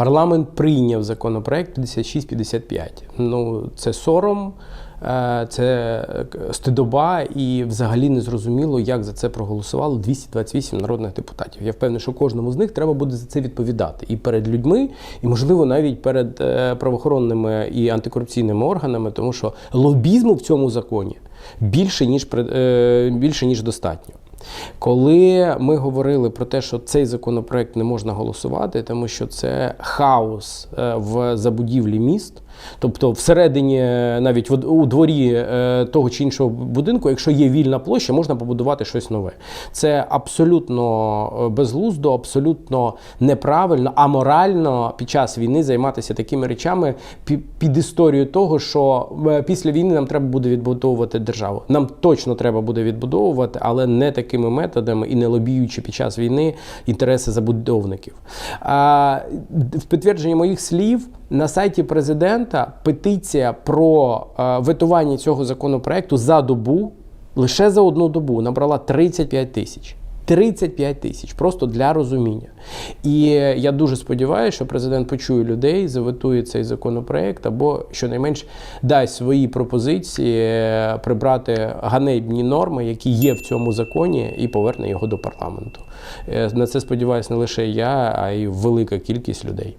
Парламент прийняв законопроект 5655. Ну, це сором, е, це стидоба, і взагалі не зрозуміло, як за це проголосувало 228 народних депутатів. Я впевнений, що кожному з них треба буде за це відповідати і перед людьми, і можливо навіть перед е, правоохоронними і антикорупційними органами, тому що лобізму в цьому законі більше ніж е, більше ніж достатньо. Коли ми говорили про те, що цей законопроект не можна голосувати, тому що це хаос е, в забудівлі міст, тобто всередині, е, навіть у дворі е, того чи іншого будинку, якщо є вільна площа, можна побудувати щось нове. Це абсолютно е, безглуздо, абсолютно неправильно, аморально під час війни займатися такими речами під історію того, що після війни нам треба буде відбудовувати державу. Нам точно треба буде відбудовувати, але не такими методами і не лобіюючи під час війни інтереси забудовників. В підтвердження моїх слів на сайті президента петиція про е, ветування цього законопроекту за добу лише за одну добу набрала 35 тисяч. 35 тисяч просто для розуміння. І я дуже сподіваюся, що президент почує людей, заветує цей законопроект, або щонайменш дасть свої пропозиції е, прибрати ганебні норми, які є в цьому законі, і поверне його до парламенту. Е, На це сподіваюся не лише я, а й велика кількість людей.